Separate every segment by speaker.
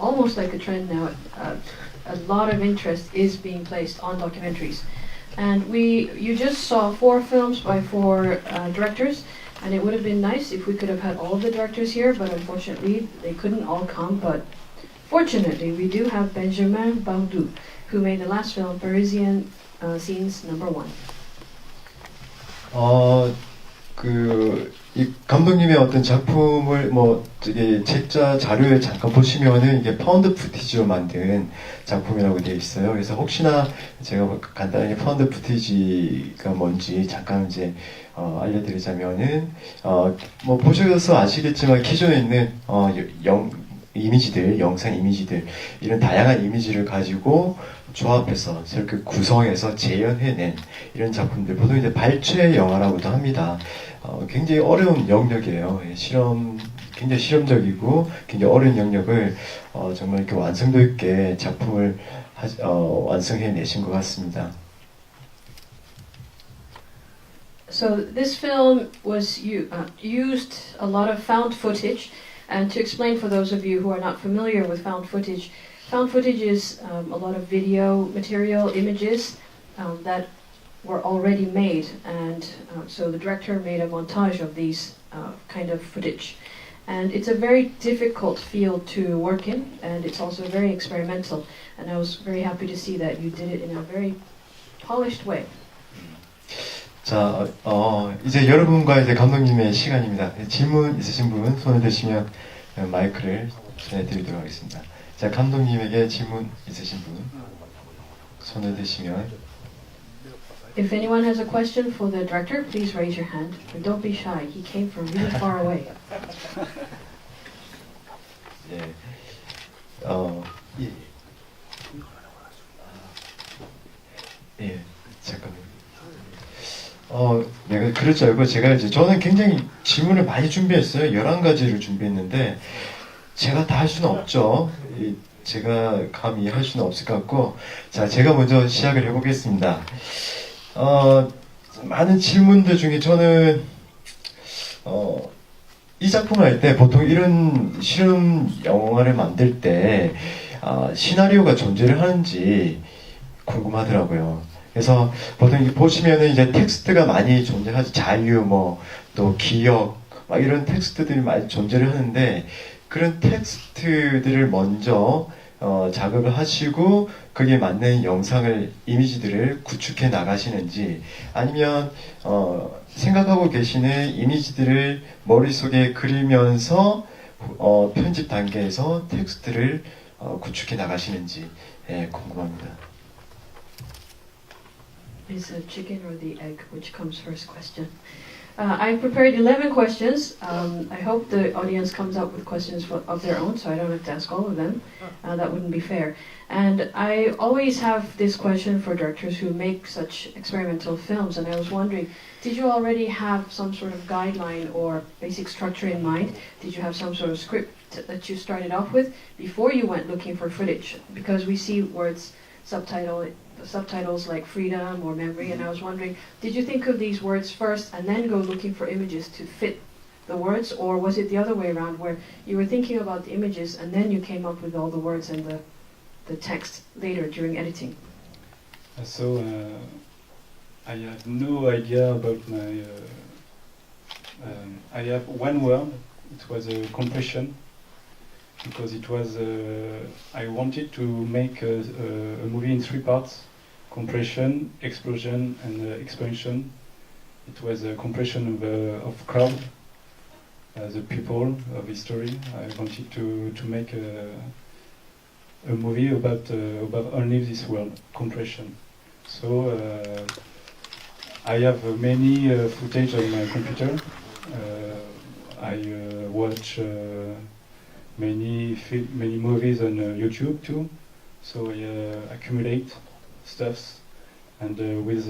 Speaker 1: almost like a trend now. Uh, a lot of interest is being placed on documentaries, and we you just saw four films by four uh, directors, and it would have been nice if we could have had all of the directors here, but unfortunately they couldn't all come. But fortunately, we do have Benjamin Bardou, who made the last film Parisian uh, Scenes Number One.
Speaker 2: 어, 그, 이 감독님의 어떤 작품을 뭐, 이게 책자 자료에 잠깐 보시면은 이게 파운드 푸티지로 만든 작품이라고 되어 있어요. 그래서 혹시나 제가 간단하게 파운드 푸티지가 뭔지 잠깐 이제, 어, 알려드리자면은, 어, 뭐, 보셔서 아시겠지만 기존에 있는, 어, 영, 이미지들, 영상 이미지들, 이런 다양한 이미지를 가지고 조합해서 저렇게 구성해서 재현해낸 이런 작품들, 보통 이제 발췌 영화라고도 합니다. 어, 굉장히 어려운 영역이에요. 예, 실험, 굉장히 실험적이고 굉장히 어려운 영역을 어, 정말 이렇게 완성도 있게 작품을 하, 어, 완성해내신 것 같습니다.
Speaker 1: So this film was uh, used a lot of found footage, and to explain for those of you who are not familiar with found footage, found footage is um, a lot of video material, images um, that were already made, and uh, so the director made a montage of these uh, kind of footage. And it's a very difficult field to work in, and it's also very experimental. And I was very happy to see that you did it in a very polished way.
Speaker 2: 자, 어, 이제 여러분과 이제 감독님의 시간입니다. 질문 있으신 분 손을 드시면 마이크를 전해드리도록 하겠습니다. 자, 감독님에게 질문 있으신 분 손을 드시면
Speaker 1: If anyone has a question for the director, please raise your hand. And don't be shy. He came from really far away.
Speaker 2: 예, 어, 예, 예, 잠깐만요. 어, 내가 그럴 줄 알고 제가 이제 저는 굉장히 질문을 많이 준비했어요. 11가지를 준비했는데 제가 다 할 수는 없죠. 이, 제가 감히 할 수는 없을 것 같고 자, 제가 먼저 시작을 해보겠습니다. 어, 많은 질문들 중에 저는 어, 이 작품을 할 때 보통 이런 실험 영화를 만들 때 아, 시나리오가 존재를 하는지 궁금하더라고요. 그래서 보통 보시면은 이제 텍스트가 많이 존재하지 자유 뭐 또 기억 막 이런 텍스트들이 많이 존재를 하는데 그런 텍스트들을 먼저 어, 작업을 하시고 거기에 맞는 영상을 이미지들을 구축해 나가시는지 아니면 어, 생각하고 계시는 이미지들을 머릿속에 그리면서 어, 편집 단계에서 텍스트를 어, 구축해 나가시는지 예, 궁금합니다.
Speaker 1: Is the chicken or the egg? Which comes first? Question. Uh, I've prepared 11 questions. Um, I hope the audience comes up with questions for, of their own, so I don't have to ask all of them. Uh, that wouldn't be fair. And I always have this question for directors who make such experimental films, and I was wondering, did you already have some sort of guideline or basic structure in mind? Did you have some sort of script that you started off with before you went looking for footage? Because we see words subtitle subtitles like freedom or memory, and I was wondering, did you think of these words first and then go looking for images to fit the words, or was it the other way around, where you were thinking about the images and then you came up with all the words and the the text later during editing?
Speaker 3: So uh, I have no idea about my. Uh, um, I have one word. It was a compression because it was. Uh, I wanted to make a, a, movie in three parts: compression, explosion, and uh, expansion. It was a compression of uh, of crowd, the people of history. I wanted to to make a a movie about uh, about only this world compression. So uh, I have uh, many footage on my computer. I watch many many movies on uh, YouTube too. So I uh, accumulate stuffs, and uh, with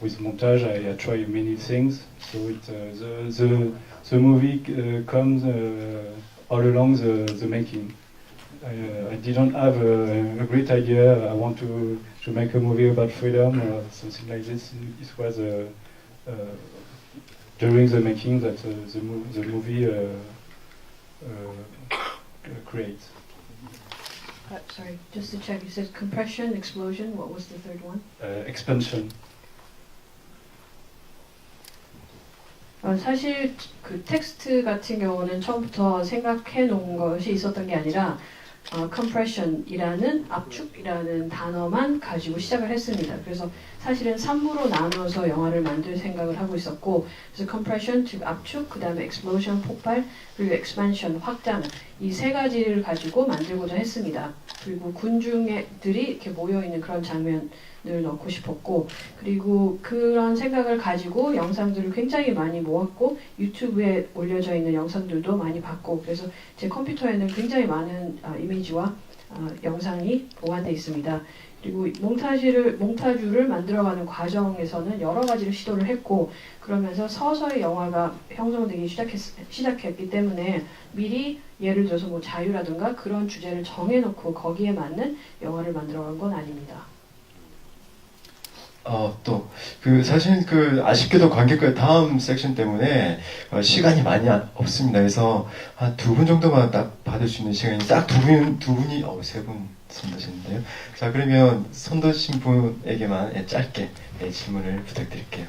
Speaker 3: with montage I, I try many things. So it the the the movie comes all along the the making. I, I didn't have a, a great idea. I want to, to make a movie about freedom or something like this. It was uh, uh, during the making that uh, the, mo- the movie create.
Speaker 1: Uh, sorry, just to check, you said compression, explosion, what was the third one?
Speaker 3: Uh, expansion.
Speaker 1: 어, 사실 그 텍스트 같은 경우는 처음부터 생각해 놓은 것이 있었던 게 아니라 어, compression이라는 압축이라는 단어만 가지고 시작을 했습니다. 그래서 사실은 3부로 나누어서 영화를 만들 생각을 하고 있었고 그래서 compression 즉 압축, 그 다음에 explosion 폭발, 그리고 expansion 확장 이 세 가지를 가지고 만들고자 했습니다. 그리고 군중들이 이렇게 모여 있는 그런 장면을 넣고 싶었고 그리고 그런 생각을 가지고 영상들을 굉장히 많이 모았고 유튜브에 올려져 있는 영상들도 많이 봤고 그래서 제 컴퓨터에는 굉장히 많은 아, 이미지와 아, 영상이 보관되어 있습니다. 그리고 몽타주를 몽타주를 만들어가는 과정에서는 여러 가지를 시도를 했고 그러면서 서서히 영화가 형성되기 시작했, 시작했기 때문에 미리 예를 들어서 뭐 자유라든가 그런 주제를 정해놓고 거기에 맞는 영화를 만들어간 건 아닙니다.
Speaker 2: 어, 또, 그, 사실 그, 아쉽게도 관객과의 다음 섹션 때문에 어, 시간이 많이 안- 없습니다. 그래서 한 두 분 정도만 딱 받을 수 있는 시간이 딱 두 분, 두 분이, 어, 세분 손드셨는데요. 자, 그러면 손드신 분에게만 예, 짧게 예, 질문을 부탁드릴게요.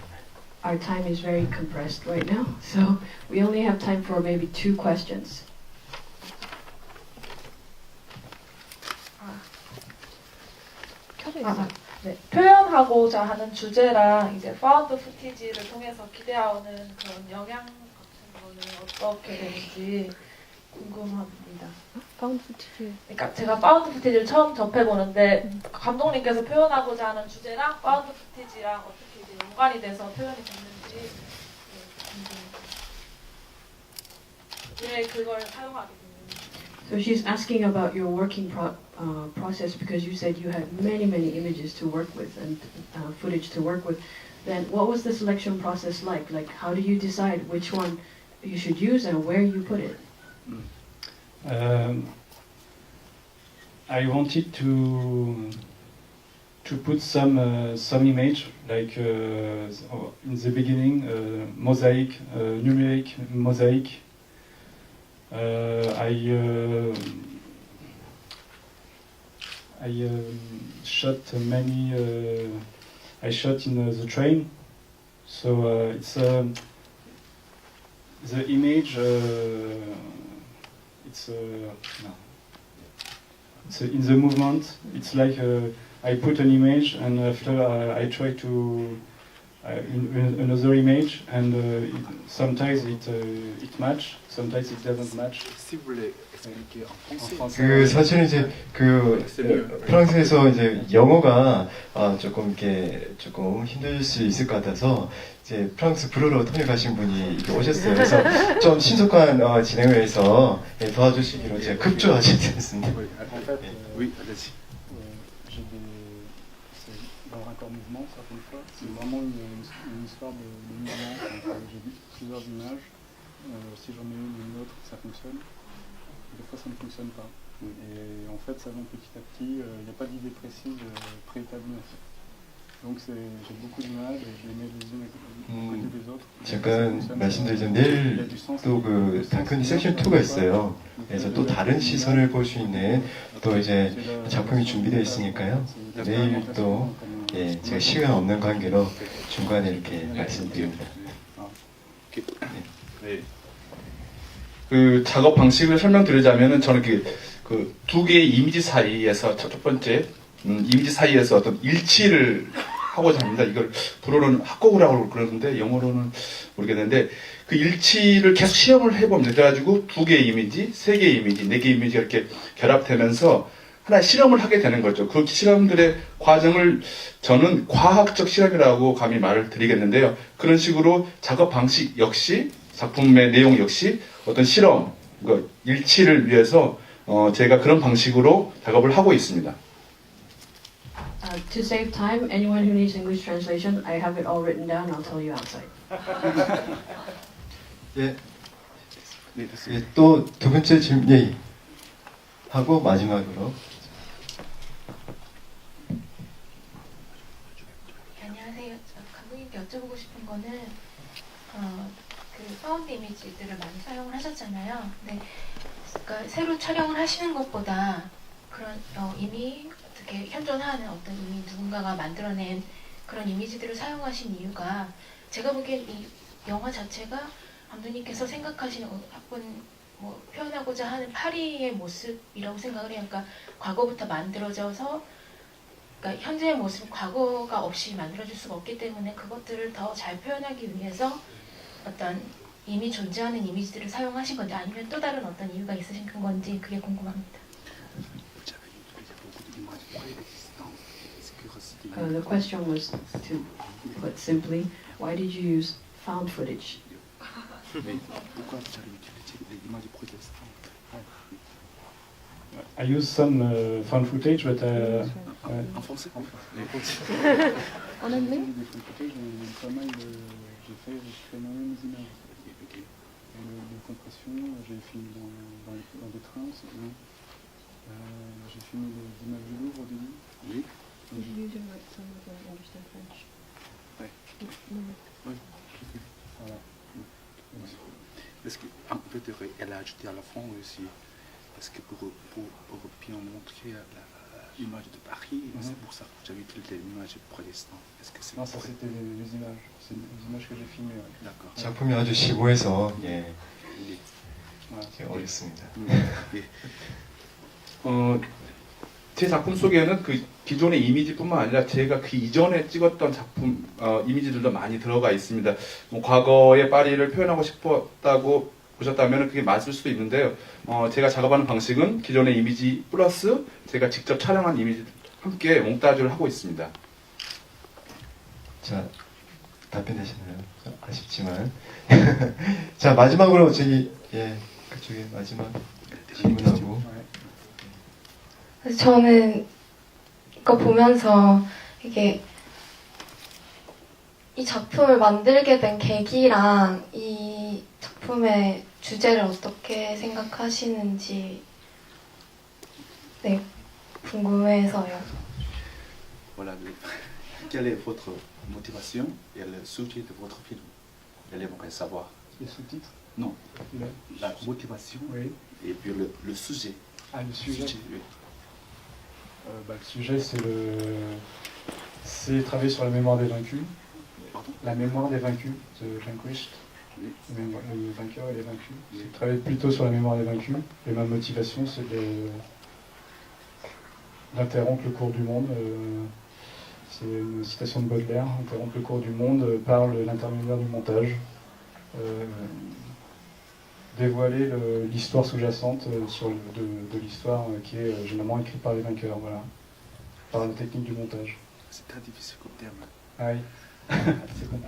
Speaker 1: Our time is very compressed right now, so we only have time for maybe two questions.
Speaker 4: 켜져 네, 표현하고자 하는 주제랑 이제 파운드 푸티지를 통해서 기대하는 그런 영향 같은 거는 어떻게 되는지 궁금합니다.
Speaker 1: 파운드 푸티지.
Speaker 4: 그러니까 제가 파운드 푸티지를 처음 접해보는데 감독님께서 표현하고자 하는 주제랑 파운드 푸티지랑 어떻게 이제 연관이 돼서 표현이 됐는지 네, 궁금해요. 왜 그걸 사용하게.
Speaker 1: So she's asking about your working pro- uh, process because you said you had many, many images to work with and uh, footage to work with. Then what was the selection process like? Like, how do you decide which one you should use and where you put it?
Speaker 3: Um, I wanted to to put some uh, some image like uh, in the beginning uh, mosaic uh, numeric mosaic. Uh, I uh, I um, shot many. Uh, I shot in the train, so it's um, the image. It's no. Uh, in the movement. It's like uh, I put an image and after I try to in, in another image and uh, it, sometimes it uh, it match, sometimes it doesn't match.
Speaker 5: Si vous voulez expliquer en
Speaker 3: En
Speaker 5: français.
Speaker 3: français.
Speaker 2: 그 사실은 이제 그 어, 프랑스에서 이제 영어가 아, 조금 이렇게 조금 힘들 수 있을 것 같아서 이제 프랑스 불어로 통역하신 분이 이렇게 오셨어요. 그래서 좀 신속한 어, 진행을 해서 예, 도와주시기로 제가 급조하셨습니다.
Speaker 3: Vraiment une, une, histoire de, de mouvement. Euh, j'ai plusieurs images. Euh, si j'en ai une ou une autre, ça fonctionne. Des fois, ça ne fonctionne pas. Et en fait, ça vient petit à petit. Il n'y a pas d'idée précise euh, préétablie. Donc, j'ai beaucoup d'images et je les mets les unes à côté
Speaker 2: 음,
Speaker 3: des autres.
Speaker 2: 잠깐. 말씀드리자면 내일
Speaker 3: du sens.
Speaker 2: 또그 다큐니 섹션 2가 있어요. 그래서 또 다른 시선을 볼 수 있는 또 이제 작품이 준비되어 있으니까요. 내일 또 예, 제가 시간 없는 관계로 중간에 이렇게 말씀드립니다.
Speaker 5: 네.
Speaker 6: 그 작업 방식을 설명드리자면은 저는 그 두 개의 이미지 사이에서 첫, 첫 번째 음, 이미지 사이에서 어떤 일치를 하고자 합니다. 이걸 불어로는 합곡이라고 그러는데 영어로는 모르겠는데 그 일치를 계속 시험을 해봅니다. 그래가지고 두 개의 이미지, 세 개의 이미지, 네 개의 이미지가 이렇게 결합되면서 하나의 실험을 하게 되는 거죠. 그 실험들의 과정을 저는 과학적 실험이라고 감히 말을 드리겠는데요. 그런 식으로 작업 방식 역시 작품의 내용 역시 어떤 실험, 그 일치를 위해서 어, 제가 그런 방식으로 작업을 하고 있습니다.
Speaker 1: Uh, to save time, anyone who needs English translation, I have it all written down. I'll tell you outside.
Speaker 2: 예,
Speaker 5: 네, 됐습니다.
Speaker 2: 예, 또두 번째 질문 예, 하고 마지막으로
Speaker 7: 안녕하세요. 저 감독님께 여쭤보고 싶은 거는 어, 그 파운드 이미지들을 많이 사용을 하셨잖아요. 근데 그러니까 새로 촬영을 하시는 것보다 그런 어, 이미 어떻게 현존하는 어떤 이미 누군가가 만들어낸 그런 이미지들을 사용하신 이유가 제가 보기엔 이 영화 자체가 감독님께서 생각하시는 어, 한번 뭐 표현하고자 하는 파리의 모습이라고 생각을 해요. 그러니까 과거부터 만들어져서 그러니까 현재의 모습, 과거가 없이 만들어질 수가 없기 때문에 그것들을 더 잘 표현하기 위해서 어떤 이미 존재하는 이미지들을 사용하신 건지 아니면 또 다른 어떤 이유가 있으신 건지 그게 궁금합니다.
Speaker 1: Uh, the question was to put simply, why did you use found footage?
Speaker 8: I use some uh, found footage, but uh,
Speaker 5: En,
Speaker 8: Ouais.
Speaker 5: en français En
Speaker 9: anglais
Speaker 3: Des j'ai pas mal de... J'ai fait récupérer moi-même des images. De compression, j'ai filmé dans, dans, des trains, bien. Euh, j'ai filmé des images du Louvre au début.
Speaker 5: Oui.
Speaker 9: Did you use microphone with the understand French?
Speaker 5: Ouais.
Speaker 9: No.
Speaker 3: Voilà.
Speaker 5: Parce que, en fait, elle a ajouté à la fin aussi, parce que pour, pour, pour bien montrer l'image de Paris,
Speaker 3: Mhm.
Speaker 5: c'est pour ça que j'avais utilisé l'image préexistantes. Est-ce que c'est
Speaker 3: Non, ça c'était les, les images. C'est les images que j'ai filmées. ouais.
Speaker 5: D'accord.
Speaker 2: 작품이 아주 심오해서 예. 예, 어렵습니다.
Speaker 5: Oui.
Speaker 6: 어, 제 작품 속에는 그 기존의 이미지뿐만 아니라 제가 그 이전에 찍었던 작품 어, 이미지들도 많이 들어가 있습니다. 뭐 과거의 파리를 표현하고 싶었다고 보셨다면 그게 맞을 수도 있는데요. 어, 제가 작업하는 방식은 기존의 이미지 플러스 제가 직접 촬영한 이미지 함께 몽타주를 하고 있습니다.
Speaker 2: 자, 답변되셨나요? 아쉽지만. 자, 마지막으로 저기, 예, 그쪽에 마지막 질문하고.
Speaker 10: 저는 이거 보면서 이게 이 작품을 만들게 된 계기랑 이 작품의 주제를 어떻게 생각하시는지 네 궁금해서요.
Speaker 5: Voilà. le- Quelle est votre motivation et le sujet de votre film Elle aimerait savoir.
Speaker 3: Les sous-titres
Speaker 5: Non,
Speaker 3: Le-
Speaker 5: la motivation
Speaker 3: Oui.
Speaker 5: et puis le, le sujet.
Speaker 3: Ah, le sujet.
Speaker 5: oui.
Speaker 3: Euh, bah, le sujet, c'est le. C'est travailler sur la mémoire des vaincus.
Speaker 5: Pardon
Speaker 3: La mémoire des vaincus, The Vanquished. Le, vainqueur et les vaincus.
Speaker 5: Oui.
Speaker 3: C'est travailler plutôt sur la mémoire des vaincus. Et ma motivation, c'est d'interrompre le cours du monde. euh, c'est une citation de Baudelaire. Interrompre le cours du monde par l'intermédiaire du montage. Euh, dévoiler le- l'histoire sous-jacente euh, sur le- de, de l'histoire qui est généralement écrite par les vainqueurs, voilà, par la technique du montage.
Speaker 5: C'est très difficile comme terme.
Speaker 3: Ah oui.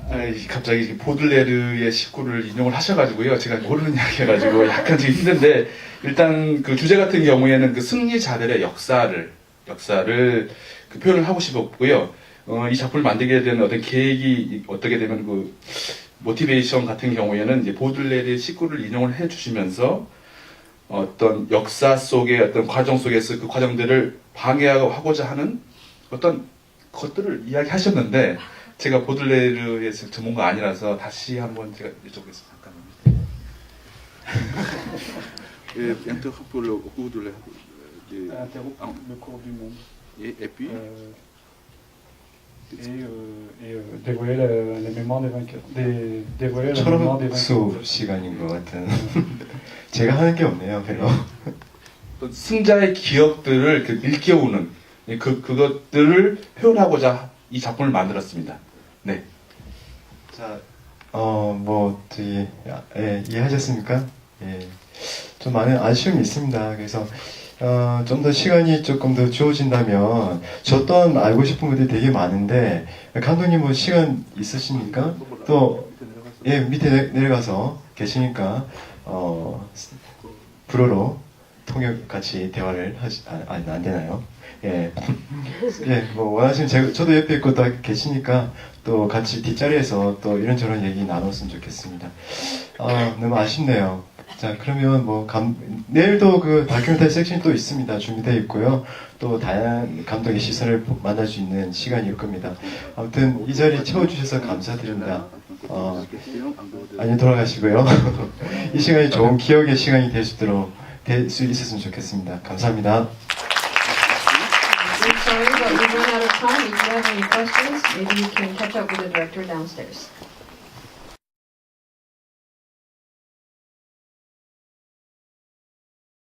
Speaker 6: 아, 이 갑자기 보들레르의 식구를 인용을 하셔가지고요. 제가 모르는 이야기 해가지고 약간 지금 힘든데, 일단 그 주제 같은 경우에는 그 승리자들의 역사를, 역사를 그 표현을 하고 싶었고요. 어, 이 작품을 만들게 된 어떤 계획이 어떻게 되면 그, 모티베이션 같은 경우에는 이제 보들레르의 식구를 인용을 해 주시면서 어떤 역사 속의 어떤 과정 속에서 그 과정들을 방해하고자 하는 어떤 것들을 이야기하셨는데, 제가 보들레르의 전문가 아니라서 다시 한번 제가 여쭤보겠습니다. 잠깐만요.
Speaker 5: Et interrompre le cours de la. de-
Speaker 3: Interrompre
Speaker 5: Ah.
Speaker 3: le cours du monde.
Speaker 5: et, et puis,
Speaker 3: Euh, et euh, et, euh, dévoiler la, la mémoire des vainqueurs. Des, dévoiler la mémoire des vainqueurs.
Speaker 2: 시간인 것 같은. 제가 하는 게 없네요, 별로.
Speaker 6: 승자의 기억들을 그 일깨우는 그 그것들을 표현하고자 이 작품을 만들었습니다. 네.
Speaker 2: 자, 어, 뭐, 저기, 예, 이해하셨습니까? 예. 좀 많은 아쉬움이 있습니다. 그래서, 어, 좀 더 시간이 조금 더 주어진다면, 저 또한 알고 싶은 것들이 되게 많은데, 감독님 뭐 시간 있으십니까? 또, 예, 밑에 내, 내려가서 계시니까, 어, 불어로 통역 같이 대화를 하시, 아, 아니, 안 되나요? 예. 예, 뭐, 원하시면 제가, 저도 옆에 있고 다 계시니까, 또 같이 뒷자리에서 또 이런저런 얘기 나눴으면 좋겠습니다. 아, 너무 아쉽네요. 자, 그러면 뭐, 감, 내일도 그 다큐멘터리 섹션이 또 있습니다. 준비되어 있고요. 또 다양한 감독의 시선을 만날 수 있는 시간일 겁니다. 아무튼 이 자리 채워주셔서 감사드립니다. 어, 안녕 돌아가시고요. 이 시간이 좋은 기억의 시간이 될수 있도록 될수 있었으면 좋겠습니다. 감사합니다.
Speaker 1: We're sorry, but we ran out of time. If you have any questions, maybe you can catch up with the director downstairs.